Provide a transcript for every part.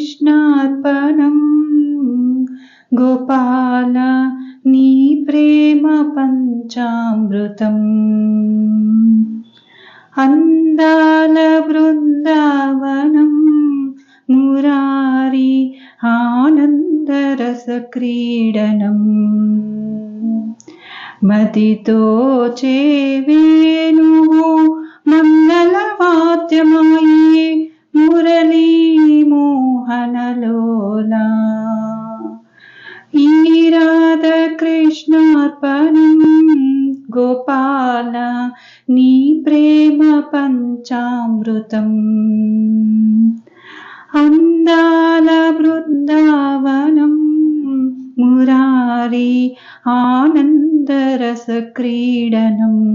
ष्णार्पणम् गोपालनिप्रेमपञ्चामृतम् अन्दालवृन्दावनम् मुरारि आनन्दरसक्रीडनम्। मदितो चेणु అమృతం. అందాల బృందావనం మురారి ఆనందరస క్రీడనం.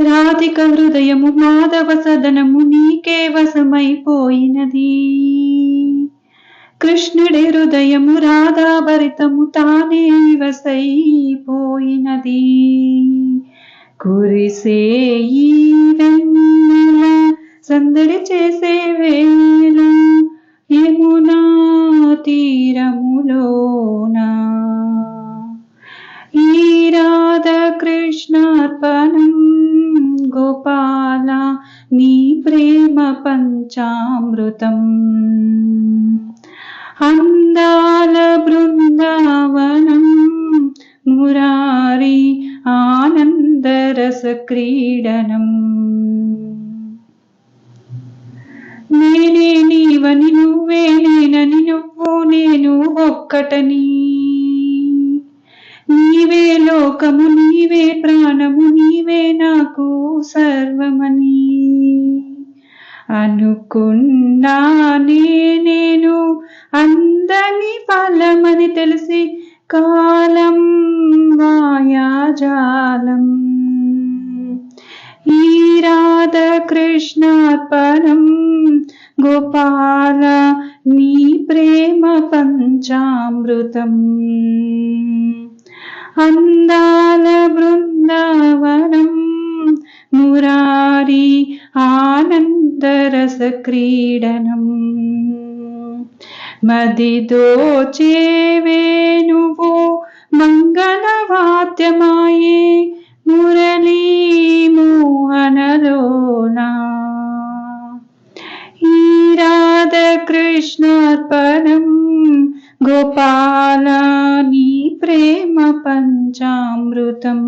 రాధిక హృదయము మాధవ సదనము నీకే వశమైపోయినది. కృష్ణుడి హృదయము రాధాభరితము తానే వసైపోయినది కురిసే ఈ వెన్నెల సందడి చేసే వేళ యమునా తీరములోనా. ఈ రాధకృష్ణార్పణం గోపాల నీ ప్రేమ పంచామృతం. అన్న క్రీడనం. నేనే నీవని నువ్వే నేనని నువ్వు నేను ఒక్కటని. నీవే లోకము నీవే ప్రాణము నీవే నాకు సర్వమని. అనుకున్నానే నేను అందని ఫలమని తెలిసి కాలం మాయాజాల राधाकृष्णार्पणम् गोपाल नी अन्दाल अन्दालवृन्दवनम् मुरारी आनन्दरसक्रीडनम् मदिदोचे वेणुवो मङ्गलवाद्यमाये मुर కృష్ణార్పణం గోపాలాని ప్రేమ పంచామృతం